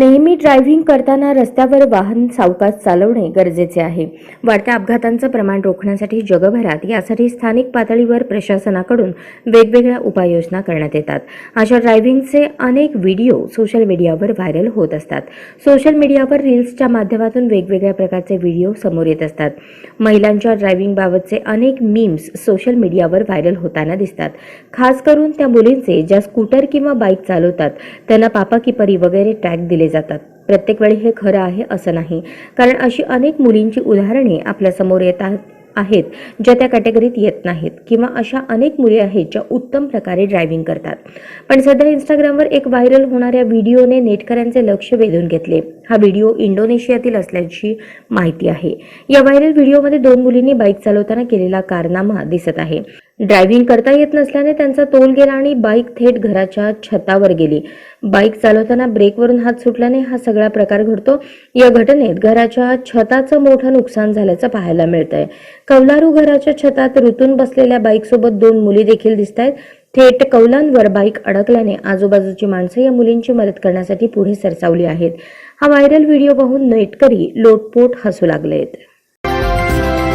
नेहमी ड्रायव्हिंग करताना रस्त्यावर वाहन सावकाश चालवणे गरजेचे आहे. वाढत्या अपघातांचं प्रमाण रोखण्यासाठी जगभरात यासाठी स्थानिक पातळीवर प्रशासनाकडून वेगवेगळ्या उपाययोजना करण्यात येतात. अशा ड्रायव्हिंगचे अनेक व्हिडिओ सोशल मीडियावर व्हायरल होत असतात. सोशल मीडियावर रील्सच्या माध्यमातून वेगवेगळ्या प्रकारचे व्हिडिओ समोर येत असतात. महिलांच्या ड्रायव्हिंगबाबतचे अनेक मीम्स सोशल मीडियावर व्हायरल होताना दिसतात. खास करून त्या मुलींचे ज्या स्कूटर किंवा बाईक चालवतात त्यांना पापा परी वगैरे टॅग दिले जातात. प्रत्येक वेळी हे खरं आहे असं नाही. कारण अशी अनेक मुलींची उदाहरणे आपल्यासमोर येतात आहेत ज्या त्या कॅटेगरीत येत नाहीत किंवा अशा अनेक मुली आहेत ज्या उत्तम प्रकारे ड्रायव्हिंग करतात. पण सध्या इंस्टाग्रामवर एक व्हायरल होणाऱ्या व्हिडिओने नेटकऱ्यांचे लक्ष वेधून घेतले. हा व्हिडिओ इंडोनेशियातील असल्याची माहिती आहे. या व्हायरल व्हिडिओमध्ये दोन मुलींनी बाईक चालवताना केलेला कारनामा दिसत आहे. ड्रायव्हिंग करता येत नसल्याने त्यांचा तोल गेला आणि बाईक थेट घराच्या छतावर गेली. बाईक चालवताना ब्रेकवरून हात सुटल्याने हा सगळा प्रकार घडतो. या घटनेत घराच्या छताचं मोठं नुकसान झाल्याचं पाहायला मिळतंय. कौलारू घराच्या छतात रुतून बसलेल्या बाईकसोबत दोन मुली देखील दिसत आहेत थेट कौलांवर बाईक अडकल्याने आजूबाजूची माणसं या मुलींची मदत करण्यासाठी पुढे सरसावली आहेत. हा व्हायरल व्हिडिओ पाहून नेटकरी लोटपोट हसू लागले आहेत